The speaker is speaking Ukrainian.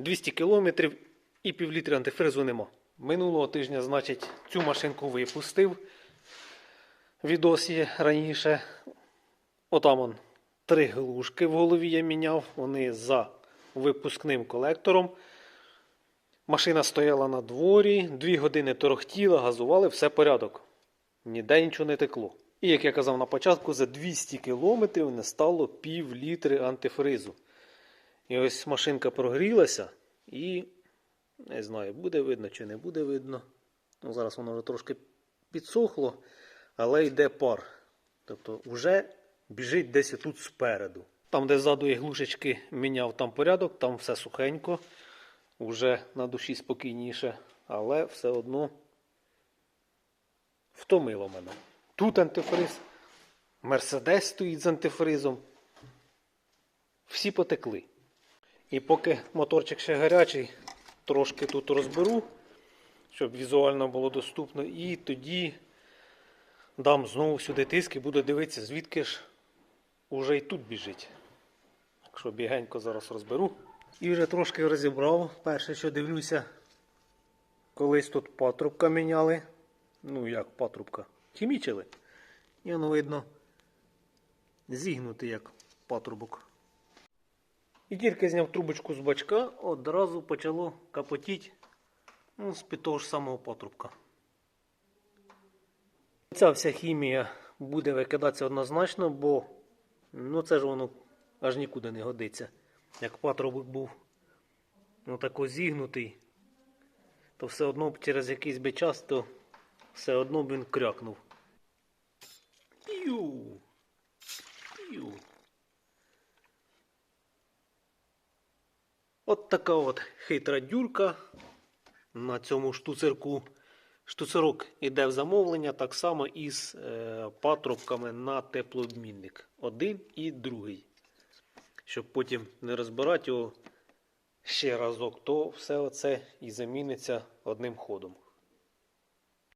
200 кілометрів і півлітри антифризу нема. Минулого тижня, значить, цю машинку випустив. Відос є раніше. Отам он три глушки в голові я міняв. Вони за випускним колектором. Машина стояла на дворі, дві години торохтіла, газували, все порядок. Ніде нічого не текло. І як я казав на початку, за 200 кілометрів не стало пів літри антифризу. І ось машинка прогрілася і не знаю, буде видно чи не буде видно. Ну, зараз воно вже трошки підсохло, але йде пар. Тобто вже біжить десь тут спереду. Там, де ззаду я глушечки міняв, там порядок, там все сухенько, вже на душі спокійніше, але все одно втомило мене. Тут антифриз, Мерседес стоїть з антифризом. Всі потекли. І поки моторчик ще гарячий, трошки тут розберу, щоб візуально було доступно. І тоді дам знову сюди тиск і буду дивитися, звідки ж уже і тут біжить. Якщо бігенько зараз розберу. І вже трошки розібрав. Перше, що дивлюся, колись тут патрубка міняли. Ну як патрубка? Хімічили. І воно видно зігнутий як патрубок. І тільки зняв трубочку з бачка, одразу почало капотіти ну, з під того ж самого патрубка. Ця вся хімія буде викидатися однозначно, бо ну, це ж воно аж нікуди не годиться. Як патрубок був ну, тако зігнутий, то все одно через якийсь би час, то все одно б він крякнув. П'ю. От така от хитра дюрка на цьому штуцерку. Штуцерок іде в замовлення так само із е, патрубками на теплообмінник. Один і другий. Щоб потім не розбирати його ще разок, то все оце і заміниться одним ходом.